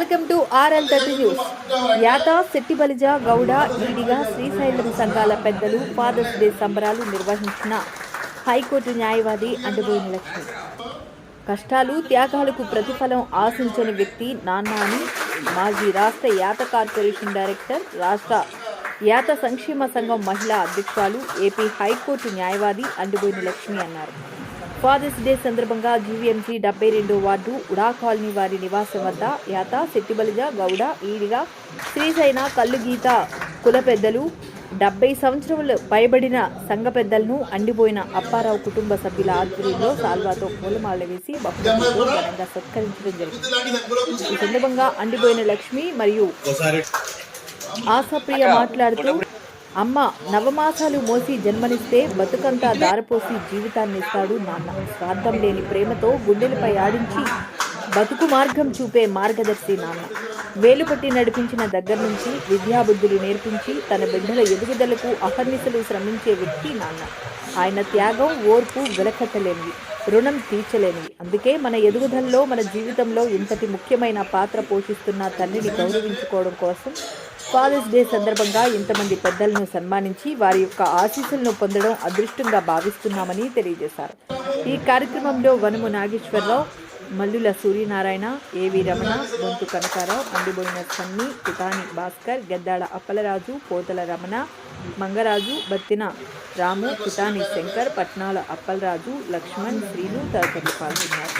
Welcome to RL thirty news. యాత Settibalija Gowda ఈడిగా Srisailam సంఘాల పెద్దలు fathers day సంబరాలు నిర్వహించిన హైకోర్టు న్యాయవాది అండబోయిన లక్ష్మి. కష్టాలు త్యాగాలకు ప్రతిఫలం ఆశించని వ్యక్తి నాన్న అని మాజీ రాష్ట్ర యాత కార్పొరేషన్ డైరెక్టర్ రాష్ట్ర యాత సంక్షేమ సంఘం మహిళా అధ్యక్షురాలు ఏపీ హైకోర్టు న్యాయవాది అండబోయిన లక్ష్మి అన్నారు. ఫాదర్స్ డే సందర్భంగా జీవీఎంసీ డెబ్బై రెండో వార్డు ఉడా కాలనీ వారి నివాసం వద్ద యాత శెట్టిబలిజ గౌడ ఈడిగా శ్రీశైన కల్లుగీత కుల పెద్దలు డెబ్బై సంవత్సరములు పైబడిన సంఘ పెద్దలను అండిపోయిన అప్పారావు కుటుంబ సభ్యుల ఆధ్వర్యంలో సాల్వాతో పూలమాల వేసి బహుమతులతో ఘనంగా సత్కరించడం జరిగింది. ఈ సందర్భంగా అండిపోయిన లక్ష్మి మరియు ఆశాప్రియ మాట్లాడుతూ అమ్మ నవమాసాలు మోసి జన్మనిస్తే బతుకంతా దారపోసి జీవితాన్ని ఇస్తాడు నాన్న. స్వార్థం లేని ప్రేమతో గుండెలపై ఆడించి బతుకు మార్గం చూపే మార్గదర్శి నాన్న. వేలుపట్టి నడిపించిన దగ్గర నుంచి విద్యాబుద్ధులు నేర్పించి తన బిడ్డల ఎదుగుదలకు అహర్నిశలు శ్రమించే వ్యక్తి నాన్న. ఆయన త్యాగం ఓర్పు వెలకట్టలేనివి రుణం తీర్చలేనివి. అందుకే మన ఎదుగుదలలో మన జీవితంలో ఇంతటి ముఖ్యమైన పాత్ర పోషిస్తున్న తల్లిని గౌరవించుకోవడం కోసం ఫాదర్స్ డే సందర్భంగా ఇంతమంది పెద్దలను సన్మానించి వారి యొక్క ఆశీస్సులను పొందడం అదృష్టంగా భావిస్తున్నామని తెలియజేశారు. ఈ కార్యక్రమంలో వనము నాగేశ్వరరావు మల్లుల సూర్యనారాయణ ఏవి రమణ బొంతు కనకారావు అండిబోయిన సన్ని పితాని భాస్కర్ గద్దాడ అప్పలరాజు పోతల రమణ మంగరాజు బత్తిన రాము పితాని శంకర్ పట్నాల అప్పలరాజు లక్ష్మణ్ శ్రీను తదితరులు పాల్గొన్నారు.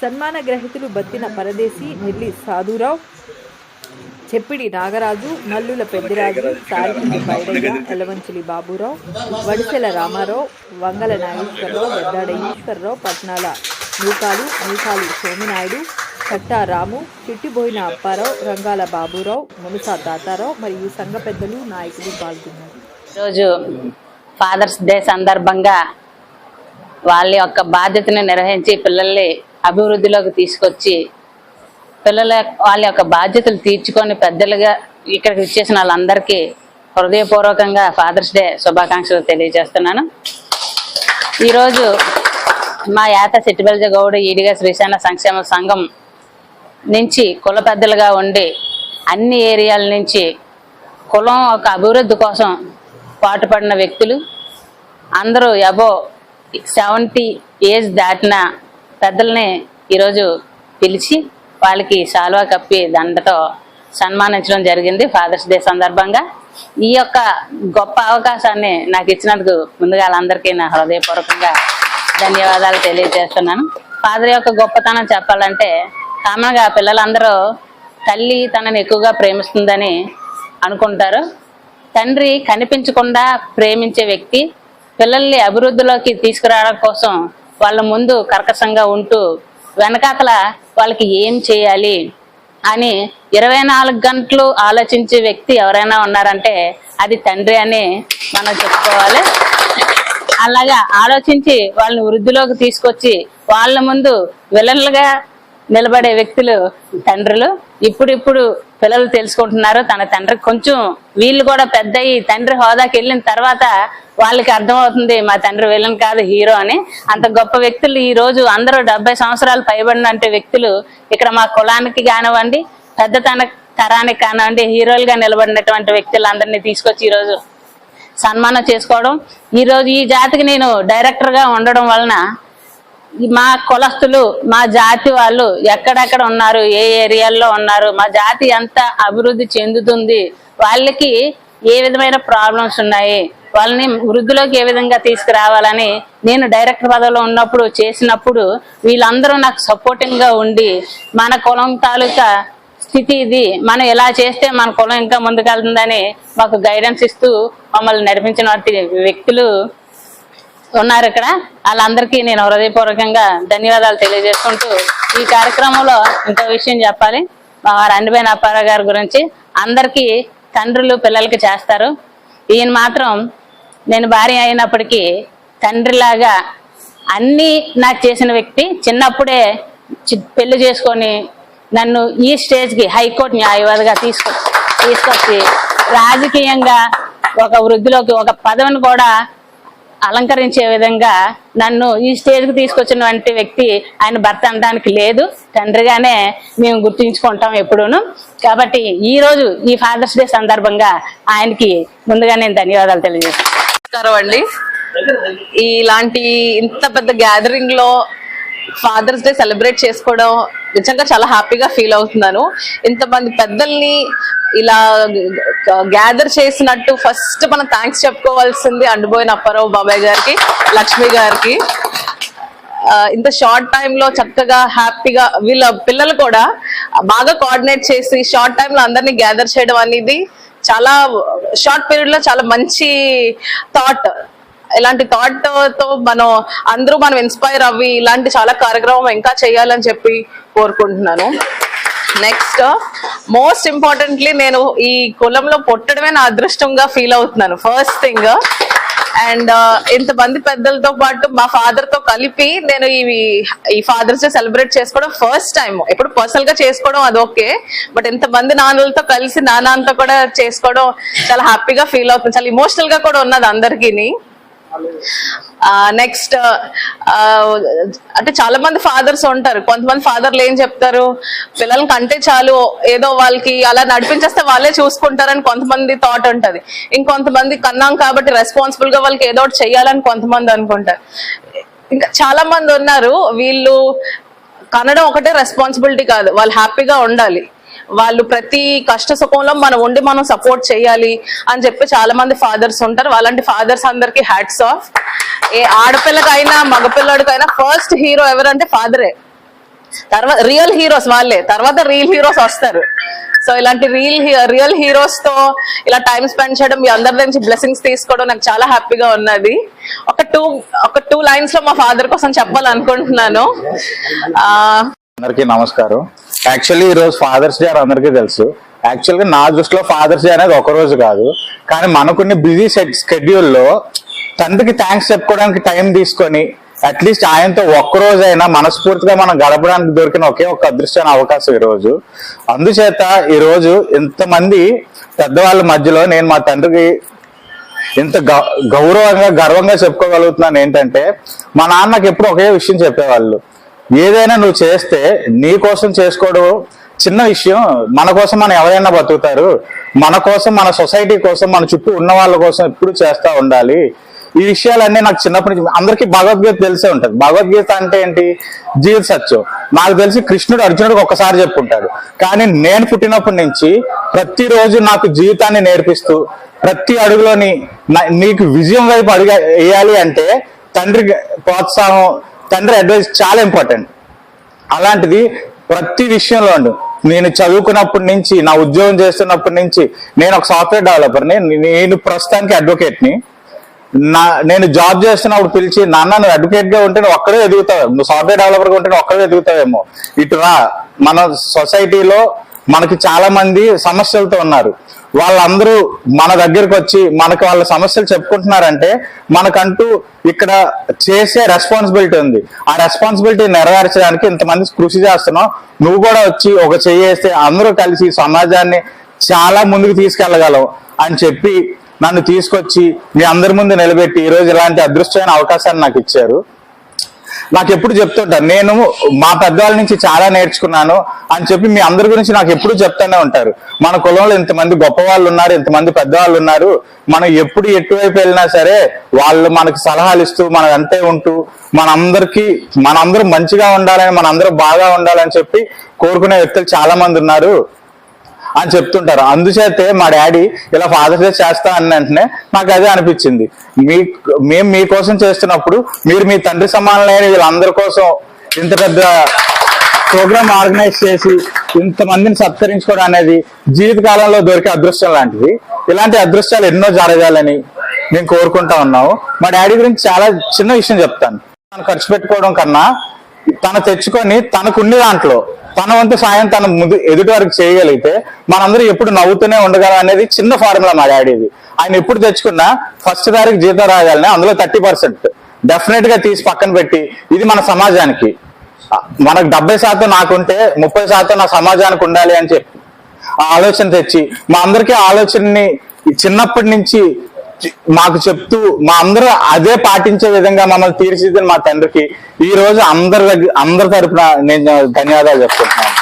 సన్మాన గ్రహీతలు బత్తిన పరదేశి నెల్లి సాధురావు చెప్పిడి నాగరాజు మల్లుల పెద్దిరాజు తారికింది పైడయ్య ఎలవంచిలి బాబురావు వడిసెల రామారావు వంగల నాగేశ్వరరావు గద్దాడ ఈశ్వరరావు పట్నాల నూకాలు నూకాలు సోమినాయుడు కట్టా రాము చిట్టిబోయిన అప్పారావు రంగాల బాబురావు మునుసా తాతారావు మరియు సంఘ పెద్దలు నాయకులు పాల్గొన్నారు. ఈరోజు ఫాదర్స్ డే సందర్భంగా వాళ్ళ యొక్క బాధ్యతను నిర్వహించి పిల్లల్ని అభివృద్ధిలోకి తీసుకొచ్చి పిల్లల వాళ్ళ యొక్క బాధ్యతలు తీర్చుకొని పెద్దలుగా ఇక్కడికి వచ్చేసిన వాళ్ళందరికీ హృదయపూర్వకంగా ఫాదర్స్ డే శుభాకాంక్షలు తెలియజేస్తున్నాను. ఈరోజు మా యాత సిట్టిబెల్జ గౌడ ఈడిగా శ్రీశాన సంక్షేమ సంఘం నుంచి కుల పెద్దలుగా ఉండి అన్ని ఏరియాల నుంచి కులం ఒక అభివృద్ధి కోసం పాటుపడిన వ్యక్తులు. అందరూ అబో సెవెంటీ ఏజ్ దాటిన పెద్దల్ని ఈరోజు పిలిచి వాళ్ళకి శాలువా కప్పి దండతో సన్మానించడం జరిగింది ఫాదర్స్ డే సందర్భంగా. ఈ యొక్క గొప్ప అవకాశాన్ని నాకు ఇచ్చినందుకు ముందుగా వాళ్ళందరికీ నా హృదయపూర్వకంగా ధన్యవాదాలు తెలియజేస్తున్నాను. ఫాదర్ యొక్క గొప్పతనం చెప్పాలంటే కామన్గా పిల్లలందరూ తల్లి తనని ఎక్కువగా ప్రేమిస్తుందని అనుకుంటారు. తండ్రి కనిపించకుండా ప్రేమించే వ్యక్తి పిల్లల్ని అభివృద్ధిలోకి తీసుకురావడం కోసం వాళ్ళ ముందు కర్కశంగా ఉంటూ వెనకాతల వాళ్ళకి ఏం చేయాలి అని ఇరవై నాలుగు గంటలు ఆలోచించే వ్యక్తి ఎవరైనా ఉన్నారంటే అది తండ్రి అని మనం చెప్పుకోవాలి. అలాగా ఆలోచించి వాళ్ళని వృద్ధిలోకి తీసుకొచ్చి వాళ్ళ ముందు విలన్లుగా నిలబడే వ్యక్తులు తండ్రులు. ఇప్పుడిప్పుడు పిల్లలు తెలుసుకుంటున్నారు తన తండ్రి కొంచెం వీళ్ళు కూడా పెద్ద అయ్యి తండ్రి హోదాకి వెళ్ళిన తర్వాత వాళ్ళకి అర్థమవుతుంది మా తండ్రి విలన్ కాదు హీరో అని. అంత గొప్ప వ్యక్తులు ఈ రోజు అందరూ డెబ్బై సంవత్సరాలు పైబడిన అంటే వ్యక్తులు ఇక్కడ మా కులానికి కానివ్వండి పెద్ద తన తరానికి కానివ్వండి హీరోలుగా నిలబడినటువంటి వ్యక్తులందరినీ తీసుకొచ్చి ఈరోజు సన్మానం చేసుకోవడం. ఈరోజు ఈ జాతికి నేను డైరెక్టర్గా ఉండడం వలన మా కులస్తులు మా జాతి వాళ్ళు ఎక్కడెక్కడ ఉన్నారు ఏ ఏరియాల్లో ఉన్నారు మా జాతి ఎంత అభివృద్ధి చెందుతుంది వాళ్ళకి ఏ విధమైన ప్రాబ్లమ్స్ ఉన్నాయి వాళ్ళని వృద్ధిలోకి ఏ విధంగా తీసుకురావాలని నేను డైరెక్టర్ పదవిలో ఉన్నప్పుడు చేసినప్పుడు వీళ్ళందరూ నాకు సపోర్టింగ్గా ఉండి మన కులం తాలూకా స్థితి ఇది. మనం ఎలా చేస్తే మన కులం ఇంకా ముందుకెళ్తుందని మాకు గైడెన్స్ ఇస్తూ మమ్మల్ని నడిపించిన వ్యక్తులు ఉన్నారు ఇక్కడ. వాళ్ళందరికీ నేను హృదయపూర్వకంగా ధన్యవాదాలు తెలియజేసుకుంటూ ఈ కార్యక్రమంలో ఇంకో విషయం చెప్పాలి. వారు అండిపోయిన అప్పారావు గారి గురించి అందరికీ తండ్రులు పిల్లలకి చేస్తారు. ఈయన మాత్రం నేను భార్య అయినప్పటికీ తండ్రిలాగా అన్నీ నాకు చేసిన వ్యక్తి చిన్నప్పుడే చి- పెళ్ళి చేసుకొని నన్ను ఈ స్టేజ్కి హైకోర్టు న్యాయవాదిగా తీసుకొ తీసుకొచ్చి రాజకీయంగా ఒక వృద్ధిలోకి ఒక పదవిని కూడా అలంకరించే విధంగా నన్ను ఈ స్టేజ్కి తీసుకొచ్చినటువంటి వ్యక్తి ఆయన భర్త అనడానికి లేదు. తండ్రిగానే మేము గుర్తుంచుకుంటాం ఎప్పుడూను. కాబట్టి ఈ రోజు ఈ ఫాదర్స్ డే సందర్భంగా ఆయనకి ముందుగా నేను ధన్యవాదాలు తెలియజేస్తాను. నమస్కారం అండి. ఇలాంటి ఇంత పెద్ద గ్యాదరింగ్లో ఫాదర్స్ డే సెలబ్రేట్ చేసుకోవడం నిజంగా చాలా హ్యాపీగా ఫీల్ అవుతున్నాను. ఇంతమంది పెద్దల్ని ఇలా గ్యాదర్ చేసినట్టు ఫస్ట్ మనం థ్యాంక్స్ చెప్పుకోవాల్సింది అండిపోయిన అప్పారావు బాబాయ్ గారికి లక్ష్మి గారికి. ఇంత షార్ట్ టైంలో చక్కగా హ్యాపీగా వీళ్ళ పిల్లలు కూడా బాగా కోఆర్డినేట్ చేసి షార్ట్ టైంలో అందరినీ గ్యాదర్ చేయడం అనేది చాలా షార్ట్ పీరియడ్లో చాలా మంచి థాట్ ఇలాంటి థాట్తో మనం అందరూ మనం ఇన్స్పైర్ అవ్వి ఇలాంటి చాలా కార్యక్రమం ఇంకా చేయాలని చెప్పి కోరుకుంటున్నాను. నెక్స్ట్ మోస్ట్ ఇంపార్టెంట్లీ నేను ఈ కులంలో పుట్టడమే నా అదృష్టంగా ఫీల్ అవుతున్నాను. ఫస్ట్ థింగ్ అండ్ ఇంతమంది పెద్దలతో పాటు మా ఫాదర్తో కలిపి నేను ఇవి ఈ ఫాదర్స్ డే సెలబ్రేట్ చేసుకోవడం ఫస్ట్ టైం ఇప్పుడు పర్సనల్గా చేసుకోవడం అది ఓకే బట్ ఇంతమంది నాన్నలతో కలిసి నాన్నతో కూడా చేసుకోవడం చాలా హ్యాపీగా ఫీల్ అవుతుంది. చాలా ఇమోషనల్గా కూడా ఉన్నది అందరికీని. నెక్స్ట్ అంటే చాలా మంది ఫాదర్స్ ఉంటారు. కొంతమంది ఫాదర్లు ఏం చెప్తారు? పిల్లలకి అంటే చాలు ఏదో వాళ్ళకి అలా నడిపించేస్తే వాళ్ళే చూసుకుంటారని కొంతమంది థాట్ ఉంటది. ఇంకొంతమంది కన్నాం కాబట్టి రెస్పాన్సిబుల్గా వాళ్ళకి ఏదో ఒకటి చెయ్యాలని కొంతమంది అనుకుంటారు. ఇంకా చాలా మంది ఉన్నారు వీళ్ళు కనడం ఒకటే రెస్పాన్సిబిలిటీ కాదు. వాళ్ళు హ్యాపీగా ఉండాలి. వాళ్ళు ప్రతి కష్ట సుఖంలో మనం ఉండి మనం సపోర్ట్ చేయాలి అని చెప్పి చాలా మంది ఫాదర్స్ ఉంటారు. అలాంటి ఫాదర్స్ అందరికి హ్యాట్స్ ఆఫ్ ఏ ఆడపిల్లకైనా మగపిల్లడికైనా ఫస్ట్ హీరో ఎవరంటే ఫాదరే తర్వాత రియల్ హీరోస్ వాళ్ళే. తర్వాత రియల్ హీరోస్ వస్తారు. సో ఇలాంటి రియల్ రియల్ హీరోస్తో ఇలా టైం స్పెండ్ చేయడం మీ అందరి నుంచి బ్లెస్సింగ్స్ తీసుకోవడం నాకు చాలా హ్యాపీగా ఉన్నది. ఒక టూ ఒక టూ లైన్స్లో మా ఫాదర్ కోసం చెప్పాలనుకుంటున్నాను. అందరికీ నమస్కారం. యాక్చువల్లీ ఈ రోజు ఫాదర్స్ డే అని అందరికీ తెలుసు. యాక్చువల్గా నా దృష్టిలో ఫాదర్స్ డే అనేది ఒక రోజు కాదు. కానీ మనకున్న బిజీ స్కెడ్యూల్లో తండ్రికి థ్యాంక్స్ చెప్పుకోవడానికి టైం తీసుకొని అట్లీస్ట్ ఆయనతో ఒక్కరోజైనా మనస్ఫూర్తిగా మనం గడపడానికి దొరికిన ఒకే ఒక అదృష్టమైన అవకాశం ఈ రోజు. అందుచేత ఈరోజు ఇంతమంది పెద్దవాళ్ళ మధ్యలో నేను మా తండ్రికి ఇంత గౌరవంగా గర్వంగా చెప్పుకోగలుగుతున్నాను ఏంటంటే మా నాన్నకి ఎప్పుడు ఒకే విషయం చెప్పేవాళ్ళు. ఏదైనా నువ్వు చేస్తే నీ కోసం చేసుకోవడం చిన్న విషయం. మన కోసం మనం ఎవరైనా బతుకుతారు. మన కోసం మన సొసైటీ కోసం మన చుట్టూ ఉన్న వాళ్ళ కోసం ఎప్పుడు చేస్తూ ఉండాలి. ఈ విషయాలన్నీ నాకు చిన్నప్పటి నుంచి అందరికీ భగవద్గీత తెలిసే ఉంటుంది. భగవద్గీత అంటే ఏంటి? జీవిత సత్యం. నాకు తెలిసి కృష్ణుడు అర్జునుడికి ఒక్కసారి చెప్పుకుంటాడు. కానీ నేను పుట్టినప్పటి నుంచి ప్రతిరోజు నాకు జీవితాన్ని నేర్పిస్తూ ప్రతి అడుగులోని నీకు విజయం వైపు అడుగు వేయాలి అంటే తండ్రి ప్రోత్సాహం తండ్రి అడ్వైస్ చాలా ఇంపార్టెంట్ అలాంటిది ప్రతి విషయంలో ఉండు. నేను చదువుకున్నప్పటి నుంచి నా ఉద్యోగం చేస్తున్నప్పటి నుంచి నేను ఒక సాఫ్ట్వేర్ డెవలపర్ని నేను ప్రస్తుతానికి అడ్వకేట్ని నా. నేను జాబ్ చేస్తున్నప్పుడు పిలిచి నాన్న నువ్వు అడ్వకేట్గా ఉంటే నువ్వు ఒక్కడే ఎదుగుతావు. నువ్వు సాఫ్ట్వేర్ డెవలపర్గా ఉంటే నువ్వు ఒక్కడే ఎదుగుతావేమో. ఇటు రా. మన సొసైటీలో మనకి చాలా మంది సమస్యలతో ఉన్నారు. వాళ్ళందరూ మన దగ్గరకు వచ్చి మనకు వాళ్ళ సమస్యలు చెప్పుకుంటున్నారంటే మనకంటూ ఇక్కడ చేసే రెస్పాన్సిబిలిటీ ఉంది. ఆ రెస్పాన్సిబిలిటీ నెరవేర్చడానికి ఇంతమంది కృషి చేస్తున్నాం. నువ్వు కూడా వచ్చి ఒక చేయేస్తే అందరూ కలిసి సమాజాన్ని చాలా ముందుకు తీసుకెళ్ళగలం అని చెప్పి నన్ను తీసుకొచ్చి మీ అందరి ముందు నిలబెట్టి ఈ రోజు ఇలాంటి అదృష్టమైన అవకాశాన్ని నాకు ఇచ్చారు. నాకు ఎప్పుడు చెప్తుంటారు నేను మా పెద్దవాళ్ళ నుంచి చాలా నేర్చుకున్నాను అని చెప్పి మీ అందరి గురించి నాకు ఎప్పుడు చెప్తూనే ఉంటారు. మన కులంలో ఇంతమంది గొప్ప వాళ్ళు ఉన్నారు ఇంతమంది పెద్దవాళ్ళు ఉన్నారు. మనం ఎప్పుడు ఎటువైపు వెళ్ళినా సరే వాళ్ళు మనకి సలహాలు ఇస్తూ మన అంతే ఉంటూ మనందరికీ మనందరం మంచిగా ఉండాలని మనందరం బాగా ఉండాలని చెప్పి కోరుకునే వ్యక్తులు చాలా మంది ఉన్నారు. అని చెప్తుంటారు. అందుచేతే మా డాడీ ఇలా ఫాదర్స్ డే చేస్తా అన్న వెంటనే నాకు అదే అనిపించింది. మీ మేము మీకోసం చేస్తున్నప్పుడు మీరు మీ తండ్రి సమానమైన వీళ్ళందరి కోసం ఇంత పెద్ద ప్రోగ్రామ్ ఆర్గనైజ్ చేసి ఇంతమందిని సత్కరించుకోవడం అనేది జీవితకాలంలో దొరికే అదృష్టం లాంటిది. ఇలాంటి అదృష్టాలు ఎన్నో జరగాలని మేము కోరుకుంటా ఉన్నాము. మా డాడీ గురించి చాలా చిన్న విషయం చెప్తాను. తను ఖర్చు పెట్టుకోవడం కన్నా తను తెచ్చుకొని తనకున్న దాంట్లో తన వంతు సాయం తన ముందు ఎదుటి వారికి చేయగలిగితే మనందరూ ఎప్పుడు నవ్వుతూనే ఉండగలం అనేది చిన్న ఫార్ములా మా డాడీది ఆయన ఎప్పుడు తెచ్చుకున్నా ఫస్ట్ తారీఖు జీతం రాగలనే అందులో థర్టీ పర్సెంట్. డెఫినెట్గా తీసి పక్కన పెట్టి ఇది మన సమాజానికి. మనకు డెబ్బై శాతం నాకుంటే ముప్పై శాతం నా సమాజానికి ఉండాలి అని చెప్పి ఆ ఆలోచన తెచ్చి మా అందరికీ ఆలోచనని చిన్నప్పటి నుంచి మాకు చెప్తూ మా అందరూ అదే పాటించే విధంగా మమ్మల్ని తీర్చిదిద్దిన మా తండ్రికి ఈ రోజు అందరి దగ్గర అందరి తరఫున నేను ధన్యవాదాలు చెప్తున్నాను.